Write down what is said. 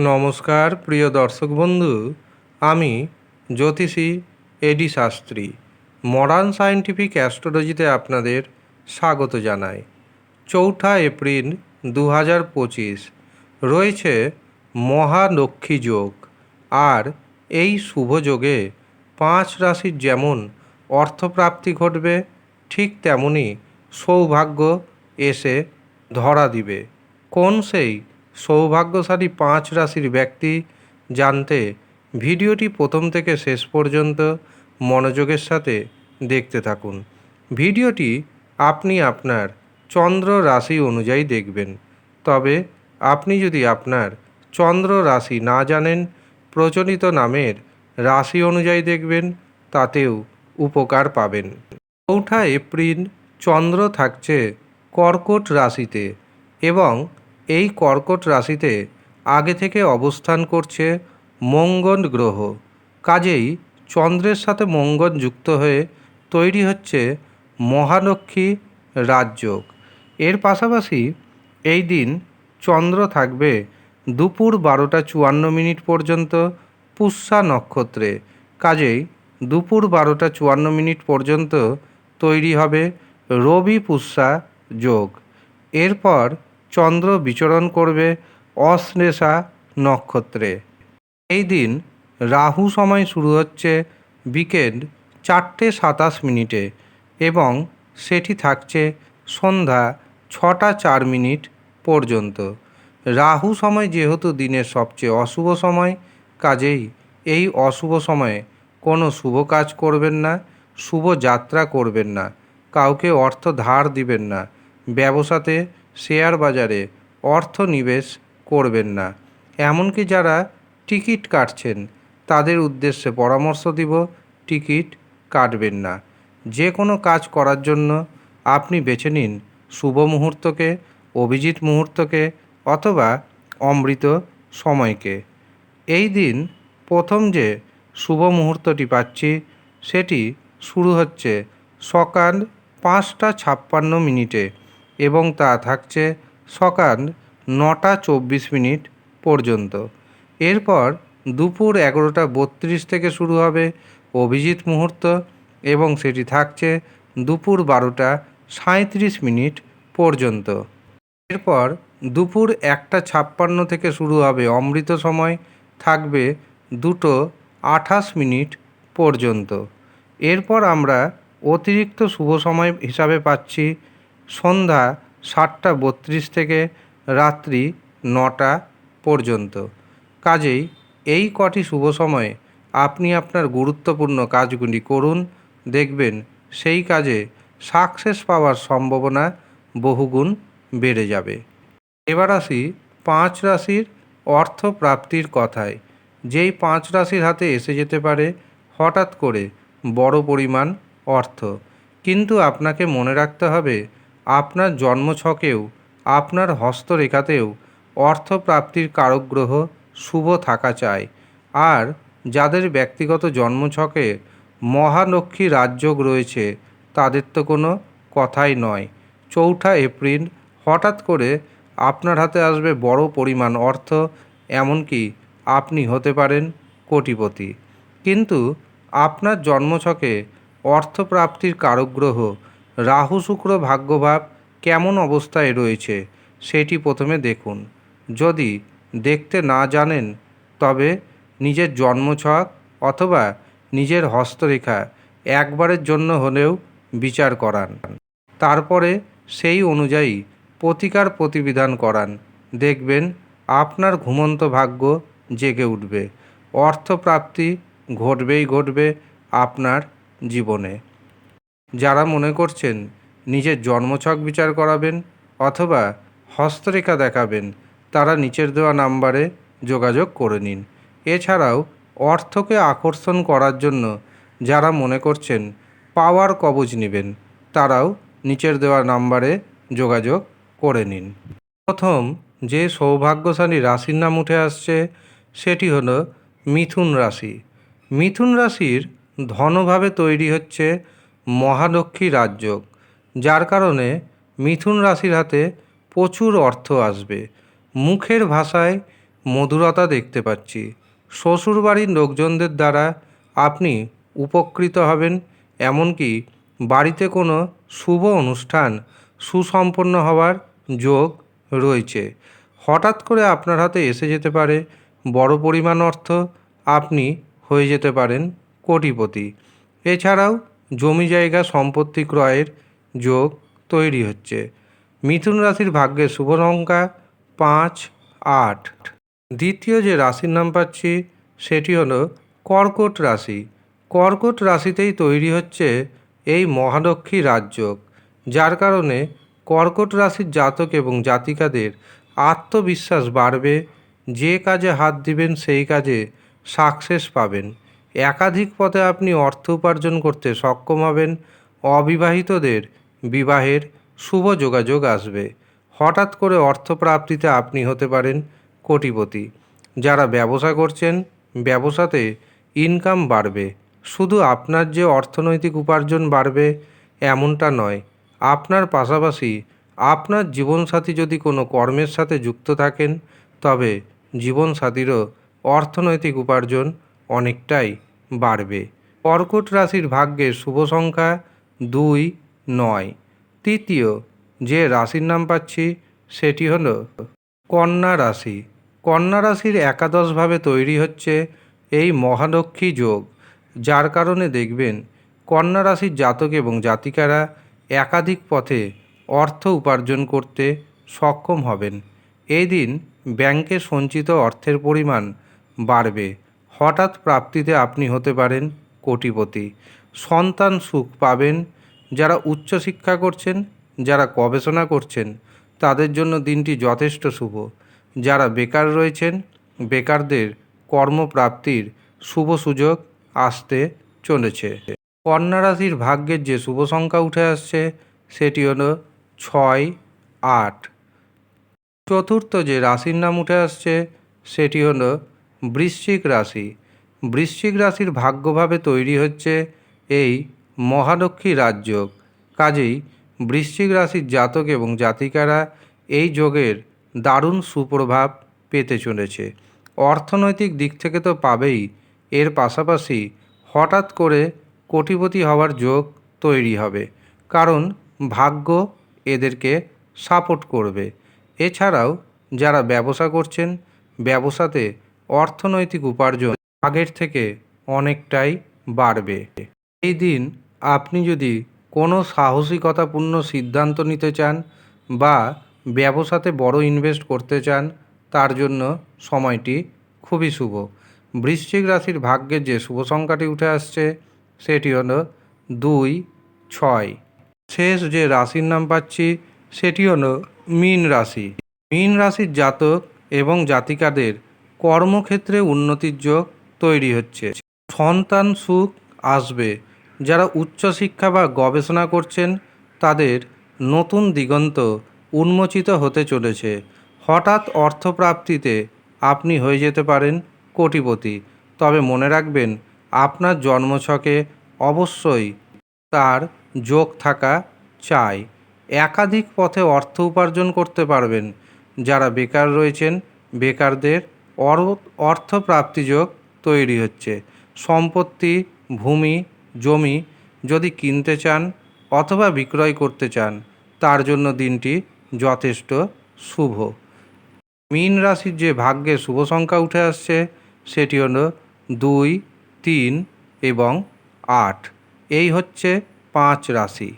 নমস্কার, প্রিয় দর্শক বন্ধু। আমি জ্যোতিষী এডি শাস্ত্রী। মডার্ন সায়েন্টিফিক অ্যাস্ট্রোলজিতে আপনাদের স্বাগত জানাই। চৌঠা এপ্রিল দু হাজার পঁচিশ। রয়েছে মহালক্ষ্মী যোগ। আর এই শুভ যোগে পাঁচ রাশির যেমন অর্থপ্রাপ্তি ঘটবে, ঠিক তেমনি সৌভাগ্য এসে ধরা দিবে। কোন সেই সৌভাগ্যশালী পাঁচ রাশির ব্যক্তি জানতে ভিডিওটি প্রথম থেকে শেষ পর্যন্ত মনোযোগের সাথে দেখতে থাকুন। ভিডিওটি আপনি আপনার চন্দ্র রাশি অনুযায়ী দেখবেন। তবে আপনি যদি আপনার চন্দ্র রাশি না জানেন, প্রচলিত নামের রাশি অনুযায়ী দেখবেন, তাতেও উপকার পাবেন। চৌঠা এপ্রিল চন্দ্র থাকছে কর্কট রাশিতে এবং এই কর্কট রাশিতে আগে থেকে অবস্থান করছে মঙ্গল গ্রহ। কাজেই চন্দ্রের সাথে মঙ্গল যুক্ত হয়ে তৈরি হচ্ছে মহালক্ষ্মী রাজযোগ। এর পাশাপাশি এই দিন চন্দ্র থাকবে দুপুর বারোটা চুয়ান্ন মিনিট পর্যন্ত পুষ্যা নক্ষত্রে। কাজেই দুপুর বারোটা চুয়ান্ন মিনিট পর্যন্ত তৈরি হবে রবি পুষ্যা যোগ। এরপর চন্দ্র বিচরণ করবে অশ্লেষা নক্ষত্রে। এই দিন রাহু সময় শুরু হচ্ছে বিকেল চারটে সাতাশ মিনিটে এবং সেটি থাকছে সন্ধ্যা ছটা চার মিনিট পর্যন্ত। রাহু সময় যেহেতু দিনের সবচেয়ে অশুভ সময়, কাজেই এই অশুভ সময়ে কোনো শুভ কাজ করবেন না, শুভ যাত্রা করবেন না, কাউকে অর্থ ধার দিবেন না, ব্যবসাতে শেয়ার বাজারে অর্থ নিবেশ করবেন না। এমনকি যারা টিকিট কাটছেন, তাদের উদ্দেশ্যে পরামর্শ দিব, টিকিট কাটবেন না। যে কোনো কাজ করার জন্য আপনি বেছে নিন শুভ মুহূর্তকে, অভিজিৎ মুহূর্তকে অথবা অমৃত সময়কে। এই দিন প্রথম যে শুভ মুহূর্তটি পাচ্ছি, সেটি শুরু হচ্ছে সকাল পাঁচটা ছাপ্পান্ন মিনিটে। এবং তা থাকছে সকাল নটা চব্বিশ মিনিট পর্যন্ত। এরপর দুপুর এগারোটা বত্রিশ থেকে শুরু হবে অভিজিৎ মুহূর্ত এবং সেটি থাকছে দুপুর বারোটা সাঁত্রিশ মিনিট পর্যন্ত। এরপর দুপুর একটা ছাপ্পান্ন থেকে শুরু হবে অমৃত সময়, থাকবে দুটো আঠাশ মিনিট পর্যন্ত। এরপর আমরা অতিরিক্ত শুভ সময় হিসাবে পাচ্ছি সন্ধ্যা সাতটা বত্রিশ থেকে রাত্রি নটা পর্যন্ত। কাজেই এই কটি শুভ সময়ে আপনি আপনার গুরুত্বপূর্ণ কাজগুলি করুন, দেখবেন সেই কাজে সাকসেস পাওয়ার সম্ভাবনা বহুগুণ বেড়ে যাবে। এবার আসি পাঁচ রাশির অর্থ প্রাপ্তির কথায়। যেই পাঁচ রাশির হাতে এসে যেতে পারে হঠাৎ করে বড় পরিমাণ অর্থ। কিন্তু আপনাকে মনে রাখতে হবে আপনার জন্মছকেও, আপনার হস্তরেখাতেও অর্থপ্রাপ্তির কারক গ্রহ শুভ থাকা চাই। আর যাদের ব্যক্তিগত জন্মছকে মহালক্ষ্মী রাজযোগ রয়েছে, তাদের তো কোনো কথাই নয়। চৌঠা এপ্রিল হঠাৎ করে আপনার হাতে আসবে বড় পরিমাণ অর্থ, এমনকি আপনি হতে পারেন কোটিপতি। কিন্তু আপনার জন্মছকে অর্থপ্রাপ্তির কারক গ্রহ রাহু শুক্র ভাগ্যভাব কেমন অবস্থায় রয়েছে সেটি প্রথমে দেখুন। যদি দেখতে না জানেন, তবে নিজের জন্মছক অথবা নিজের হস্তরেখা একবারের জন্য হলেও বিচার করান। তারপরে সেই অনুযায়ী প্রতিকার প্রতিবিধান করান। দেখবেন আপনার ঘুমন্ত ভাগ্য জেগে উঠবে। অর্থপ্রাপ্তি ঘটবেই ঘটবে আপনার জীবনে। যারা মনে করছেন নিজের জন্মছক বিচার করাবেন অথবা হস্তরেখা দেখাবেন, তারা নিচের দেওয়া নাম্বারে যোগাযোগ করে নিন। এছাড়াও অর্থকে আকর্ষণ করার জন্য যারা মনে করছেন পাওয়ার কবজ নেবেন, তারাও নিচের দেওয়া নাম্বারে যোগাযোগ করে নিন। প্রথম যে সৌভাগ্যশালী রাশির নাম উঠে আসছে, সেটি হলো মিথুন রাশি। মিথুন রাশির ধনভাবে তৈরি হচ্ছে মহালক্ষ্মী রাজযোগ যার কারণে মিথুন রাশির হাতে প্রচুর অর্থ আসবে। মুখের ভাষায় মধুরতা দেখতে পাচ্ছি। শ্বশুরবাড়ির লোকজনদের দ্বারা আপনি উপকৃত হবেন, এমনকি বাড়িতে কোনো শুভ অনুষ্ঠান, সুসম্পন্ন হওয়ার যোগ রয়েছে। হঠাৎ করে আপনার হাতে এসে যেতে পারে বড় পরিমাণ অর্থ, আপনি হয়ে যেতে পারেন কোটিপতি। এছাড়াও জমি জায়গা সম্পত্তি ক্রয়ের যোগ তৈরি হচ্ছে। মিথুন রাশির ভাগ্যের শুভ সংখ্যা পাঁচ, আট। দ্বিতীয় যে রাশির নাম পাচ্ছি, সেটি হলো কর্কট রাশি। কর্কট রাশিতেই তৈরি হচ্ছে এই মহালক্ষ্মী রাজযোগ। যার কারণে কর্কট রাশির জাতক এবং জাতিকাদের আত্মবিশ্বাস বাড়বে, যে কাজে হাত দিবেন সেই কাজে সাকসেস পাবেন। একাধিক পথে আপনি অর্থ উপার্জন করতে সক্ষম হবেন। অবিবাহিতদের বিবাহের শুভ যোগাযোগ আসবে। হঠাৎ করে অর্থপ্রাপ্তিতে আপনি হতে পারেন কোটিপতি। যারা ব্যবসা করছেন, ব্যবসাতে ইনকাম বাড়বে। শুধু আপনার যে অর্থনৈতিক উপার্জন বাড়বে, এমনটা নয়। আপনার পাশাপাশি আপনার জীবনসাথী যদি কোনো কর্মের সাথে যুক্ত থাকেন, তবে জীবনসাথীরও অর্থনৈতিক উপার্জন অনেকটাই বাড়বে। কর্কট রাশির ভাগ্যের শুভ সংখ্যা দুই, নয়। তৃতীয় যে রাশির নাম পাচ্ছি সেটি হল কন্যা রাশি। কন্যা রাশির একাদশভাবে তৈরি হচ্ছে এই মহালক্ষ্মী যোগ, যার কারণে দেখবেন কন্যা রাশির জাতক এবং জাতিকারা একাধিক পথে অর্থ উপার্জন করতে সক্ষম হবেন। এই দিন ব্যাংকে সঞ্চিত অর্থের পরিমাণ বাড়বে। হঠাৎ প্রাপ্তিতে আপনি হতে পারেন কোটিপতি। সন্তান সুখ পাবেন। যারা উচ্চশিক্ষা করছেন, যারা গবেষণা করছেন, তাদের জন্য দিনটি যথেষ্ট শুভ। যারা বেকার রয়েছেন, বেকারদের কর্মপ্রাপ্তির শুভ সুযোগ আসতে চলেছে। কন্যা রাশির ভাগ্যের যে শুভ সংখ্যা উঠে আসছে, সেটি হলো ছয়, আট। চতুর্থ যে রাশির নাম উঠে আসছে, সেটি হলো বৃশ্চিক রাশি। বৃশ্চিক রাশির ভাগ্যভাবে তৈরি হচ্ছে এই মহালক্ষ্মী রাজযোগ কাজেই বৃশ্চিক রাশির জাতক এবং জাতিকারা এই যোগের দারুণ সুপ্রভাব পেতে চলেছে। অর্থনৈতিক দিক থেকে তো পাবেই, এর পাশাপাশি হঠাৎ করে কোটিপতি হওয়ার যোগ তৈরি হবে, কারণ ভাগ্য এদেরকে সাপোর্ট করবে। এছাড়াও যারা ব্যবসা করছেন, ব্যবসাতে অর্থনৈতিক উপার্জন আগের থেকে অনেকটাই বাড়বে। এই দিন আপনি যদি কোনো সাহসিকতাপূর্ণ সিদ্ধান্ত নিতে চান বা ব্যবসাতে বড় ইনভেস্ট করতে চান, তার জন্য সময়টি খুবই শুভ। বৃশ্চিক রাশির ভাগ্যের যে শুভ সংখ্যাটি উঠে আসছে, সেটি হলো দুই, ছয়। শেষ যে রাশির নাম পাচ্ছি, সেটি হলো মীন রাশি। মীন রাশির জাতক এবং জাতিকাদের কর্মক্ষেত্রে উন্নতির যোগ তৈরি হচ্ছে। সন্তান সুখ আসবে। যারা উচ্চশিক্ষা বা গবেষণা করছেন, তাদের নতুন দিগন্ত উন্মোচিত হতে চলেছে। হঠাৎ অর্থপ্রাপ্তিতে আপনি হয়ে যেতে পারেন কোটিপতি। তবে মনে রাখবেন, আপনার জন্মছকে অবশ্যই তার যোগ থাকা চাই। একাধিক পথে অর্থ উপার্জন করতে পারবেন। যারা বেকার রয়েছেন, বেকারদের অর্থপ্রাপ্তি যোগ তৈরি হচ্ছে। সম্পত্তি, ভূমি, জমি যদি কিনতে চান অথবা বিক্রয় করতে চান, তার জন্য দিনটি যথেষ্ট শুভ। মীন রাশির যে ভাগ্যে শুভ সংখ্যা উঠে আসছে, সেটি হলো দুই, তিন এবং আট। এই হচ্ছে পাঁচ রাশি।